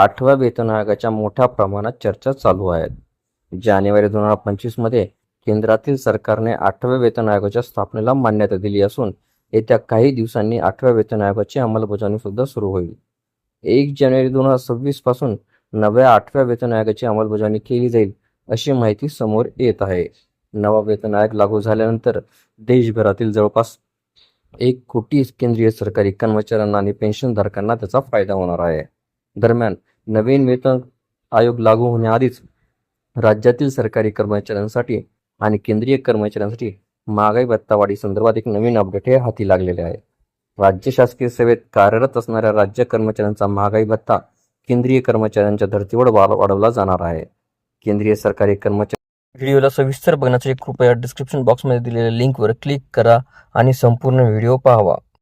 आठव्या वेतन आयोगाच्या मोठ्या प्रमाणात चर्चा चालू आहेत. जानेवारी दोन हजार पंचवीसमध्ये केंद्रातील सरकारने आठव्या वेतन आयोगाच्या स्थापनेला मान्यता दिली असून येत्या काही दिवसांनी आठव्या वेतन आयोगाची अंमलबजावणी सुद्धा सुरू होईल. एक जानेवारी दोन हजार सव्वीसपासून नव्या आठव्या वेतन आयोगाची अंमलबजावणी केली जाईल अशी माहिती समोर येत आहे. नवा वेतन आयोग लागू झाल्यानंतर देशभरातील जवळपास एक कोटी केंद्रीय सरकारी कर्मचाऱ्यांना आणि पेन्शनधारकांना त्याचा फायदा होणार आहे. दरम्यान नवीन वेतन आयोग लागू होण्याआधीच राज्यातील सरकारी कर्मचाऱ्यांसाठी आणि केंद्रीय कर्मचाऱ्यांसाठी महागाई भत्तावाढी संदर्भात एक नवीन अपडेट हे हाती लागलेले आहे. राज्य शासकीय सेवेत कार्यरत असणाऱ्या राज्य कर्मचाऱ्यांचा महागाई भत्ता केंद्रीय कर्मचाऱ्यांच्या धर्तीवर वाढ- वाढवला जाणार आहे. केंद्रीय सरकारी कर्मचारी व्हिडिओला सविस्तर बघण्यासाठी कृपया डिस्क्रिप्शन बॉक्समध्ये दिलेल्या लिंकवर क्लिक करा आणि संपूर्ण व्हिडिओ पाहावा.